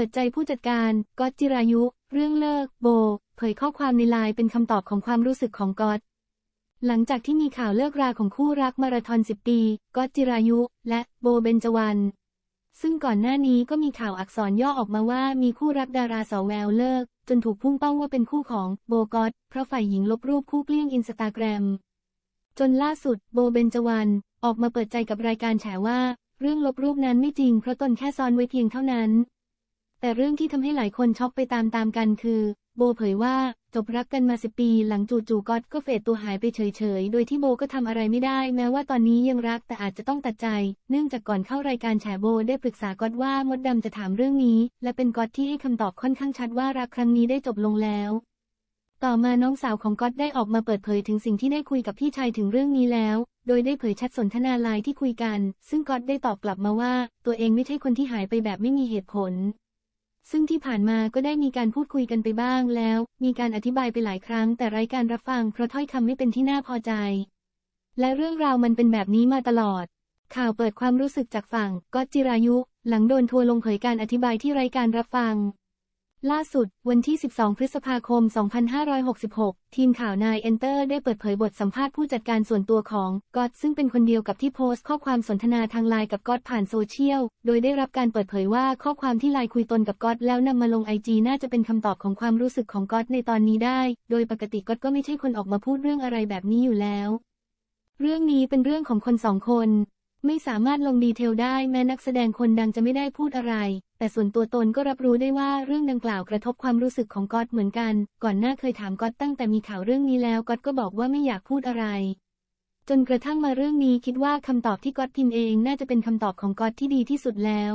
ปิดใจผู้จัดการก๊อตจิรายุ เรื่องเลิก โบ เผยข้อความในไลน์เป็นคำตอบของความรู้สึกของก๊อตหลังจากที่มีข่าวเลิกราของคู่รักมาราธอน10 ปีก๊อตจิรายุ และโบเบนจวรรณซึ่งก่อนหน้านี้ก็มีข่าวอักษรย่อออกมาว่ามีคู่รักดาราสาวแววเลิก จนถูกพุ่งเป้าว่าเป็นคู่ของโบก๊อตเพราะฝ่ายหญิงลบรูปคู่เกลี้ยงอินสตาแกรมจนล่าสุดโบเบนจวรรณออกมาเปิดใจกับรายการแฉว่า เรื่องลบรูปนั้นไม่จริงเพราะตนแค่ซ่อนไว้เพียงเท่านั้น แต่เรื่องที่ทำให้หลายคนช็อกไปตามๆกันคือ โบเผยว่า จบรักกันมาสิปี หลังจู่ๆก๊อตก็เฟดตัวหายไปเฉยๆ โดยที่โบก็ทำอะไรไม่ได้ แม้ว่าตอนนี้ยังรักแต่อาจจะต้องตัดใจ เนื่องจากก่อนเข้ารายการแฉโบได้ปรึกษาก๊อตว่ามดดำจะถามเรื่องนี้ และเป็นก๊อตที่ให้คำตอบค่อนข้างชัดว่ารักครั้งนี้ได้จบลงแล้วต่อมาน้องสาวของก๊อตได้ออกมาเปิดเผยถึงสิ่งที่ได้คุยกับพี่ชายถึงเรื่องนี้แล้ว โดยได้เผยแชทสนทนาไลน์ที่คุยกัน ซึ่งก๊อตได้ตอบกลับมาว่า ตัวเองไม่ใช่คนที่หายไปแบบไม่มีเหตุผล ซึ่งที่ผ่านมาก็ได้มีการพูดคุยกันไปบ้างแล้ว มีการอธิบายไปหลายครั้ง แต่ไร้การรับฟังเพราะถ้อยคำไม่เป็นที่น่าพอใจ และเรื่องราวมันเป็นแบบนี้มาตลอด ข่าวเปิดความรู้สึกจากฝั่งก็จิรายุ หลังโดนทัวร์ลงเผยการอธิบายที่ไร้การรับฟัง ล่าสุด วันที่ 12 พฤษภาคม 2566 ทีมข่าวนายเอนเตอร์ได้เปิดเผยบทสัมภาษณ์ผู้จัดการส่วนตัวของก๊อตซึ่งเป็นคนเดียวกับที่โพสต์ข้อความสนทนาทางไลน์กับก๊อตผ่านโซเชียล โดยได้รับการเปิดเผยว่าข้อความที่ไลน์คุยตนกับก๊อตแล้วนำมาลงไอจีน่าจะเป็นคำตอบของความรู้สึกของก๊อตในตอนนี้ได้ โดยปกติก๊อตก็ไม่ใช่คนออกมาพูดเรื่องอะไรแบบนี้อยู่แล้ว เรื่องนี้เป็นเรื่องของคนสองคน ไม่สามารถลงดีเทลได้แม้นักแสดงคนดังจะไม่ได้พูดอะไร แต่ส่วนตัวตนก็รับรู้ได้ว่าเรื่องดังกล่าวกระทบความรู้สึกของก๊อตเหมือนกัน ก่อนหน้าเคยถามก๊อตตั้งแต่มีข่าวเรื่องนี้แล้วก๊อตก็บอกว่าไม่อยากพูดอะไร จนกระทั่งมาเรื่องนี้คิดว่าคำตอบที่ก๊อตพิมพ์เองน่าจะเป็นคำตอบของก๊อตที่ดีที่สุดแล้ว